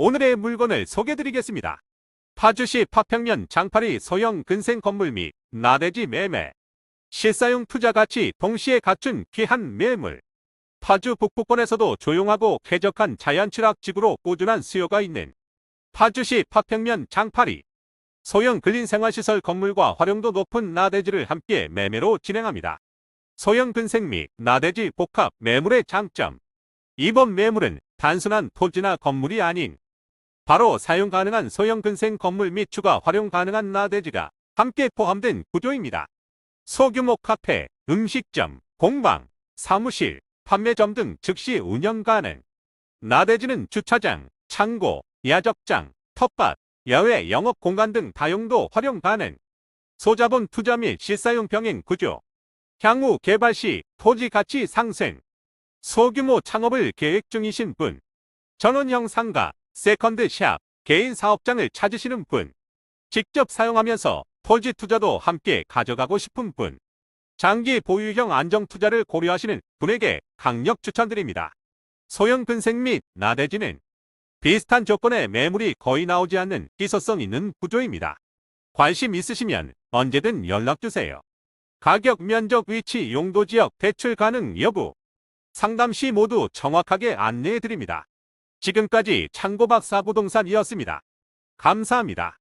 오늘의 물건을 소개드리겠습니다. 파주시 파평면 장파리 소형 근생 건물 및 나대지 매매. 실사용 투자 가치 동시에 갖춘 귀한 매물. 파주 북부권에서도 조용하고 쾌적한 자연취락 지구로 꾸준한 수요가 있는 파주시 파평면 장파리. 소형 근린생활시설 건물과 활용도 높은 나대지를 함께 매매로 진행합니다. 소형 근생 및 나대지 복합 매물의 장점. 이번 매물은 단순한 토지나 건물이 아닌 바로 사용 가능한 소형 근생 건물 및 추가 활용 가능한 나대지가 함께 포함된 구조입니다. 소규모 카페, 음식점, 공방, 사무실, 판매점 등 즉시 운영 가능. 나대지는 주차장, 창고, 야적장, 텃밭, 야외 영업 공간 등 다용도 활용 가능. 소자본 투자 및 실사용 병행 구조. 향후 개발 시 토지 가치 상승. 소규모 창업을 계획 중이신 분. 전원형 상가, 세컨드 샵, 개인 사업장을 찾으시는 분. 직접 사용하면서 토지 투자도 함께 가져가고 싶은 분. 장기 보유형 안정 투자를 고려하시는 분에게 강력 추천드립니다. 소형 근생 및 나대지는 비슷한 조건의 매물이 거의 나오지 않는 희소성 있는 구조입니다. 관심 있으시면 언제든 연락주세요. 가격, 면적, 위치, 용도 지역, 대출 가능 여부, 상담 시 모두 정확하게 안내해 드립니다. 지금까지 창고박 사 부동산이었습니다. 감사합니다.